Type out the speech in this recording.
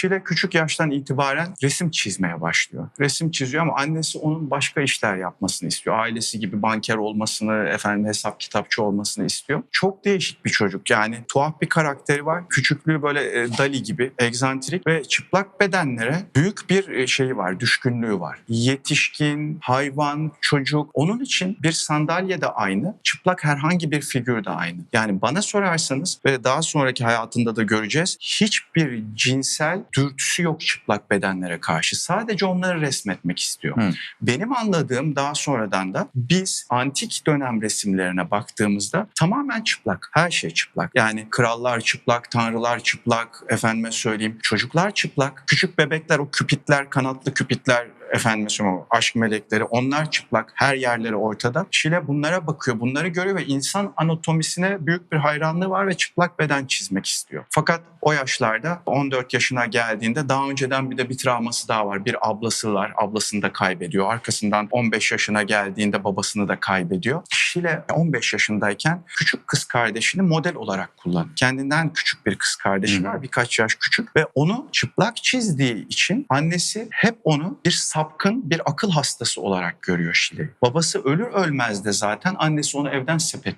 Şile küçük yaştan itibaren resim çizmeye başlıyor. Resim çiziyor ama annesi onun başka işler yapmasını istiyor. Ailesi gibi banker olmasını, efendim hesap kitapçı olmasını istiyor. Çok değişik bir çocuk yani tuhaf bir karakteri var. Küçüklüğü böyle e, Dali gibi egzantrik ve çıplak bedenlere büyük bir e, şeyi var, düşkünlüğü var. Yetişkin, hayvan, çocuk onun için bir sandalye de aynı, çıplak herhangi bir figür de aynı. Yani bana sorarsanız ve daha sonraki hayatında da göreceğiz hiçbir cinsel dürtüsü yok çıplak bedenlere karşı. Sadece onları resmetmek istiyor. Hı. Benim anladığım daha sonradan da biz antik dönem resimlerine baktığımızda tamamen çıplak. Her şey çıplak. Yani krallar çıplak, tanrılar çıplak, efendime söyleyeyim çocuklar çıplak. Küçük bebekler o küpitler, kanatlı küpitler efendime söyleyeyim aşk melekleri onlar çıplak her yerleri ortada. Şile bunlara bakıyor bunları görüyor ve insan anatomisine büyük bir hayranlığı var ve çıplak beden çizmek istiyor. Fakat o yaşlarda 14 yaşına geldiğinde daha önceden bir de bir travması daha var. Bir ablası var ablasını da kaybediyor. Arkasından 15 yaşına geldiğinde babasını da kaybediyor. Şile 15 yaşındayken küçük kız kardeşini model olarak kullanıyor. Kendinden küçük bir kız kardeşi var birkaç yaş küçük ve onu çıplak çizdiği için annesi hep onu bir sapkın bir akıl hastası olarak görüyor Şile'yi. Babası ölür ölmez de zaten annesi onu evden sepet